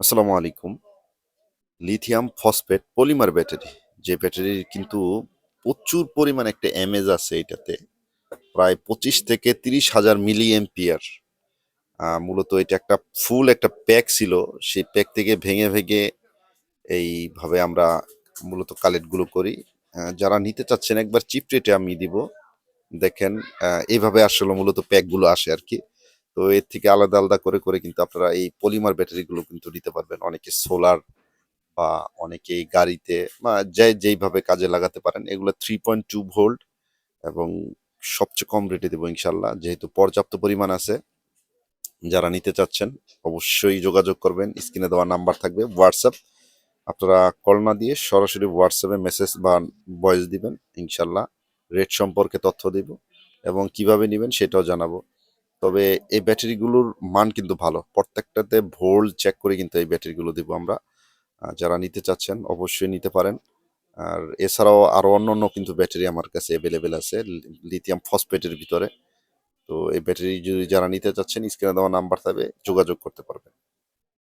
আসসালামু আলাইকুম। Lithium phosphate polymer battery. যে ব্যাটারির কিন্তু প্রচুর পরিমাণ একটা এমএজ আছে এটাতে। প্রায় পঁচিশ থেকে তিরিশ হাজার মিলি এম্পিয়ার মূলত এটা একটা ফুল একটা প্যাক ছিল। সেই প্যাক থেকে ভেঙে ভেঙে এইভাবে আমরা মূলত কালেক্টগুলো করি। যারা নিতে চাচ্ছেন একবার চিপ রেটে আমি দিব। দেখেন এইভাবে আসলে মূলত প্যাকগুলো আসে আর কি। তো এর থেকে আলাদা আলাদা করে করে কিন্তু আপনারা এই পলিমার ব্যাটারিগুলো কিন্তু নিতে পারবেন। অনেকে সোলার বা অনেকেই গাড়িতে বা যে, যেইভাবে কাজে লাগাতে পারেন, এগুলো থ্রি পয়েন্ট টু ভোল্ট এবং সবচেয়ে কম রেটে দেবো ইনশাল্লাহ। যেহেতু পর্যাপ্ত পরিমাণ আছে, যারা নিতে চাচ্ছেন অবশ্যই যোগাযোগ করবেন। স্ক্রিনে দেওয়া নাম্বার থাকবে হোয়াটসঅ্যাপ আপনারা কল না দিয়ে সরাসরি হোয়াটসঅ্যাপে মেসেজ বা ভয়েস দিবেন। ইনশাল্লাহ রেট সম্পর্কে তথ্য দিব এবং কীভাবে নেবেন সেটাও জানাব। তবে এই ব্যাটারিগুলোর মান কিন্তু ভালো। প্রত্যেকটাতে ভোল্ট চেক করে কিন্তু এই ব্যাটারিগুলো দেবো আমরা। যারা নিতে চাচ্ছেন অবশ্যই নিতে পারেন। আর এছাড়াও আরও অন্য অন্য কিন্তু ব্যাটারি আমার কাছে অ্যাভেলেবেল আছে লিথিয়াম ফসফেটের ভিতরে। তো এই ব্যাটারি যদি যারা নিতে চাচ্ছেন স্ক্রিনে দেওয়া নাম্বার থাকবে, যোগাযোগ করতে পারবেন।